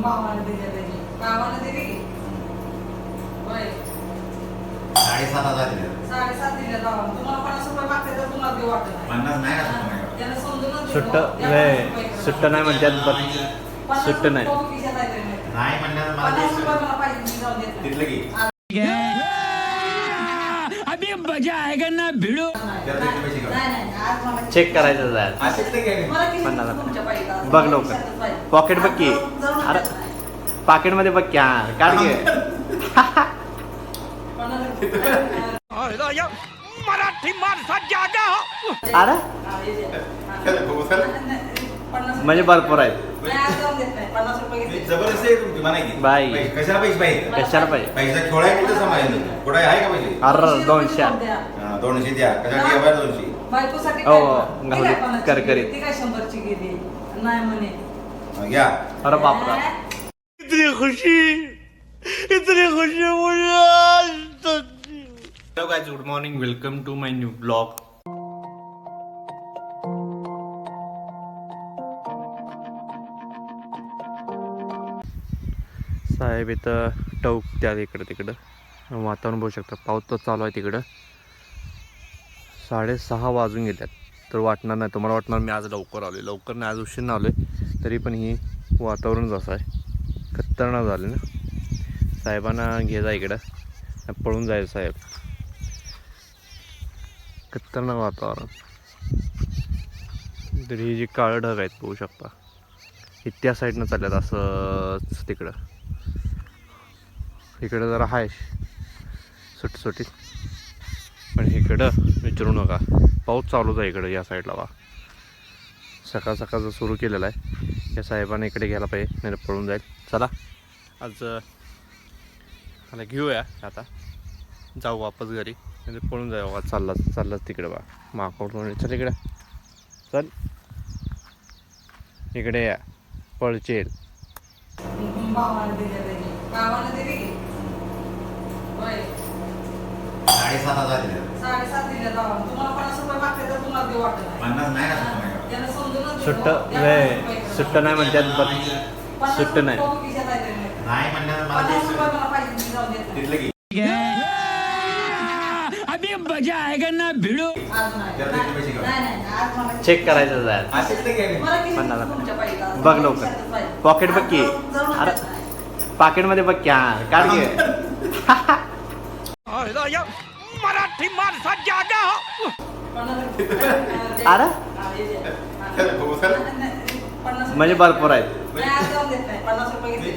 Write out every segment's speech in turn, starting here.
भावाला दिल्या त्याची भावाला दिली की? होय साडेसात हजार दिले साडेसात दिल्या भावाला तुम्हाला पन्नास रुपये मागते तर तुम्हाला बी वाटत नाही. पन्नास नाही ना हा, तुम्हाला त्याला समजूनच सुट्ट नाही सुट्ट नाही म्हणतात बघ सुट्ट नाही. नाही. नाही म्हणण्यात मला पन्नास रुपये ते- मला पाहिजे मी जाऊन देत नाही. तिथलं की अभी मजा आएगा ना भिड़ो नाही, त्याला त्याचे पैसे घेऊ. नाही, नाही, आज मला चेक करायचं जाय असेच ते घे. मला खिशात पन्नास तुमच्या पाहिजे आज. बघ लवकर. पॉकेट बघ की. आज अरे. पाकिटमध्ये बघ की हा काढ घे. मराठी माणसा जागा हो अरे. म्हणजे भरपूर आहेत. जबरदस्ती आहे तुमची म्हणा की बाई. पैसे- कशाला पैसे पाहिजे कशाला पाहिजे पैसा खेळा आहे कुठं समाज कुठं आहे का पैसे अरे दोनशे दोनशे द्या. हा, दोनशे द्या कशासाठी हवा दोनशे बायकोसाठी हो, काय हो, घालू काय दे. कर, गेली, करीत. ती काय शंभरची गेली नाही म्हणे घ्या अरे बापरा. इतनी खुशी इतनी खुशी मुझे आज तक hello guys good morning welcome to my new blog साहेब इथं टौक त्या इकडं तिकडं. वातावरण बघू शकता पाऊस तर चालू आहे तिकडं. साडेसहा वाजून गेल्यात तर वाटणार नाही तुम्हाला वाटणार मी आज लवकर आलो लवकर नाही आज उशीर आलो आहे तरी पण ही वातावरणच असं आहे खतरनाक झालं ना. साहेबांना घे जा इकडं. पळून जायचं साहेब. खतरनाक वातावरण. तर ही जी काळं ढग आहेत पाहू शकता. ही त्या साईडनं चालल्यात असंच तिकडं. इकडं जरा आहे सुटसुटीत. पण इकडं विचारू नका. पाऊस चालूच आहे इकडं या साईडला बा. सकाळ सकाळचं सुरू केलेलं आहे या साहेबांना इकडे घ्यायला पाहिजे नाही तर पळून जाईल. चला आज मला घेऊया आता. जाऊ वापस घरी नाही तर पळून जाऊ. आज चाललाच चाललाच तिकडे बा. माकोड चल इकडे. चल. इकडे या पळचेल. दिली साडेसात हजार दिले. साडेसात भावाला तुम्हाला पन्नास रुपये मागते तर तुम्हाला बी वाटत. पन्नास नाही हा. सुट्ट नाही सुट्ट. नाही म्हणतात बघ पन्नास सुट्ट नाही. अभी मजा आएगा ना भिड़ो चेक करायचं जाय पन्नास. बघ लवकर. पॉकेट बघ की. अरे. पाकिटमध्ये बघ की हा काढ घे मराठी माणसा जागा हो. अरे. म्हणजे भरपूर आहेत.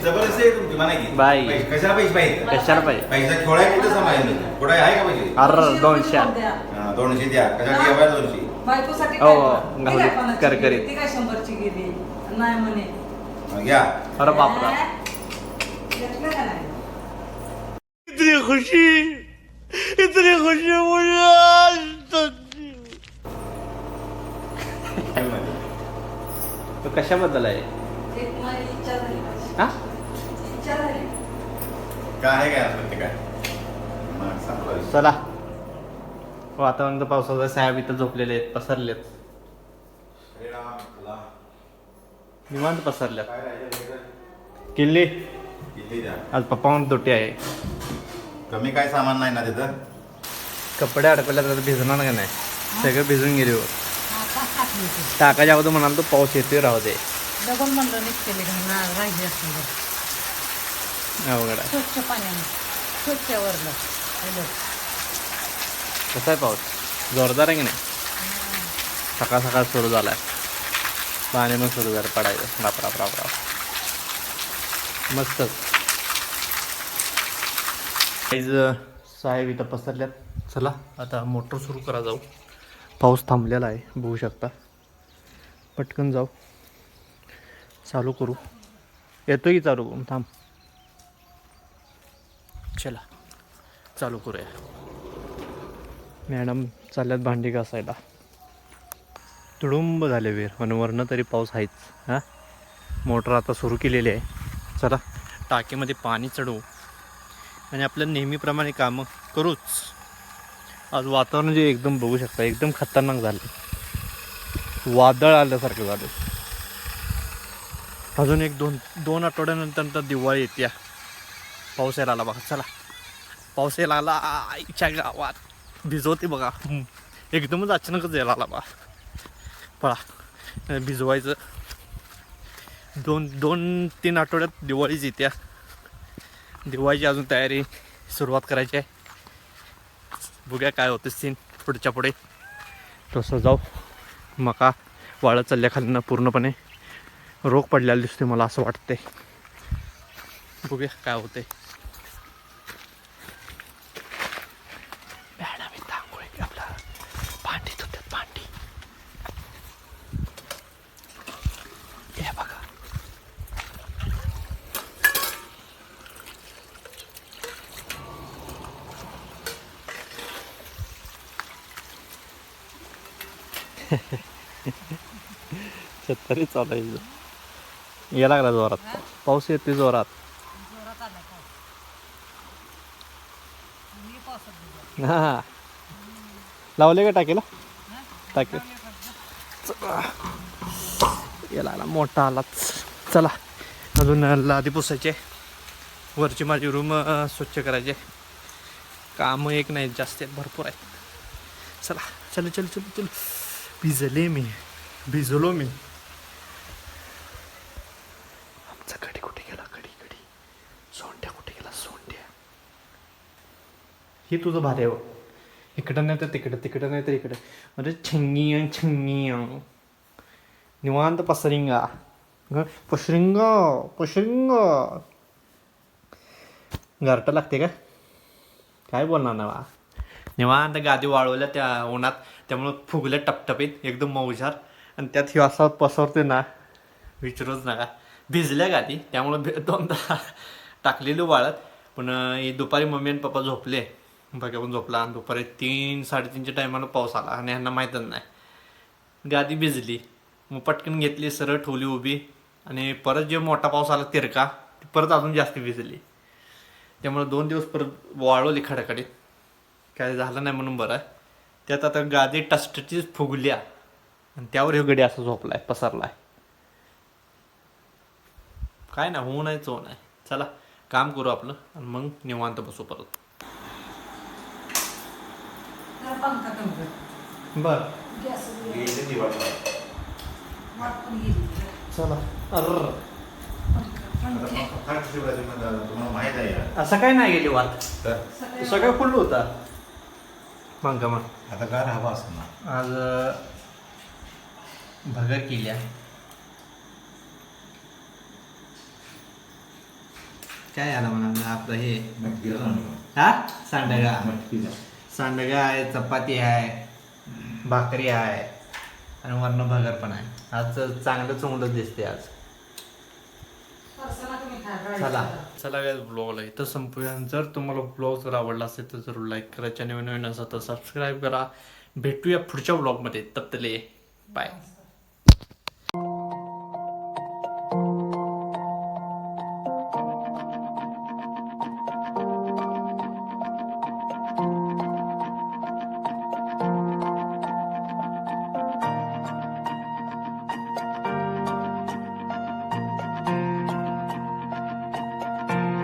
जबरदस्ती आहे तुमची म्हणा की बाई. पैसे- कशाला पैसे पाहिजे कशाला पाहिजे पैसा खेळा आहे कुठं समाज कुठं आहे का पैसे अरे दोनशे. हा, दोनशे द्या दोनशे बायकोसाठी हो, काय हो, करा? ती घालू काय दे. पन्नासची कर, गेली, करीत. ती काय शंभरची गेली नाही म्हणे हा, घ्या अरे बापरा घेतलं का नाही इतनी खुशी इतनी खुशी मुझे आज तक. तो कशाबद्दल आहे? एक माझी इच्छा झाली माझी. हा? इच्छा झाली. काय आहे काय असं ते काय? मग संपला विषय. चला. वातावरण तर पावसाचं साहेब इथं झोपलेले आहेत पसरलेत. तुला. निवांत पसरल्यात काय राहिलं वेगळं? किल्ली. किती द्या. आज पप्पा दुटी आहे. कमी काय सामान नाही ना तिथं? कपडे अडकवल्यात आता भिजणार का नाही? सगळं भिजून गेले टाकायच्या अगोदर म्हणाल तो पाऊस येतोय राहू दे. डबल म्हणलं निघतेले घालणार राहिली असलं अवघड आहे. स्वच्छ पाण्यानं स्वच्छ वरलं. हॅलो. कसा आहे पाऊस? जोरदार आहे की नाही? सकाळ सकाळ सुरू झालाय. पाणी मग सुरू झालं पडायचं. राप राप राप राप. मस्तच साहेब इथं पसरल्यात. चला. आता मोटर सुरू करा जाऊ. पाऊस थांबलेला आहे बघू शकता. पटकन जाऊ. चालू करू. येतोय की चालू? करून थांब. चला. चालू करूया. मॅडम चालल्यात भांडी घासायला. तुडुंब झाले वीर आणि वरनं तरी पाऊस आहेच हां? मोटर आता सुरू केलेली आहे. चला. टाकीमध्ये पाणी चढवू. आणि आपल्या नेहमीप्रमाणे कामं करूच. आज वातावरण जे एकदम बघू शकता एकदम खतरनाक झाले वादळ आल्यासारखं झालं अजून एक दोन दोन आठवड्यानंतर तर दिवाळी येते पाऊस यायला आला बघा चला. पाऊस यायला आला आईच्या गावात. भिजवते बघा. एकदमच अचानकच यायला आला बघा. पळा. भिजवायचं. दोन दोन तीन आठवड्यात दिवाळीच येत्या दिवाळीची अजून तयारी सुरुवात करायची आहे. बघूया काय होतं सीन पुढच्या पुढे. तसं जाऊ. मका वाळत चालल्या पूर्णपणे रोग पडलेला दिसते मला असं वाटतंय. बघूया काय होते मॅडम इथं आंघोळ आहे आपला भांडी धुतात भांडी हे बघा शेतकरी चालू आहे या लागला जोरात. पाऊस येते जोरात. हां लावले का टाकीला? टाकेल या लागला मोठा आलाच. चला. अजून लादी पुसायचे. वरची माझी रूम स्वच्छ करायचे. काम एक नाही जास्त आहेत. भरपूर आहेत. चला. चल चल चल चल. भिजले मी भिजलो मी आमचा कडी कुठे गेला? कडी कडी. सोंड्या कुठे गेला? सोंड्या. हे तुझं भारी आहे हो. इकडं नाही तर तिकडं तिकडं नाही तर इकडं. म्हणजे छंगी छंगी निवांत पसरिंगा. ग- पसरिंगा पसरिंगा. गारट लागते का? काय बोलणार ना बा? निवांत गादी वाळवल्या त्या उन्हात. त्यामुळं फुगल्या टपटपीत एकदम मौजार आणि त्यात ही असा पसरते ना विचारूच नका. भिजल्या गादी त्यामुळं भि दोनदा टाकलेली वाळत. पण दुपारी मम्मी आणि पप्पा झोपले. बघा पण झोपला. आणि दुपारी तीन साडेतीनच्या टायमाला पाऊस आला. आणि ह्यांना माहीतच नाही. गादी भिजली. मग पटकन घेतली सरळ ठेवली उभी. आणि परत जे मोठा पाऊस आला तिरका ती परत अजून जास्त भिजली. त्यामुळे दोन दिवस परत वाळवली खडाखडीत. काय झालं नाही म्हणून बरं आहे. त्यात आता गादी टचटचीच फुगल्या आणि त्यावर हे गडी असं झोपलाय पसरलाय. काय ना होऊ नाही चो नाही. चला काम करू आपलं आणि मग निवांत बसू परत. बर. चला. अर्र? असं काय नाही गेली वाट? सगळे फुल्ल होता. मग आता गार हवा असं ना. आज भगर केल्या. काय आला म्हणा आपलं हे. हा? सांडगा. सांडगा आहे चपाती आहे भाकरी आहे आणि वरण भगर पण आहे. आज चांगलं चोंगलं दिसते आज फरसाणा कमी खा, गाडी चला. चला काय ब्लॉगला इथं संपूया. जर तुम्हाला ब्लॉग जर आवडला असेल तर जरूर लाईक करा. चॅनल नवीन असेल तर सबस्क्राईब करा. भेटूया पुढच्या ब्लॉगमध्ये तप्तले बाय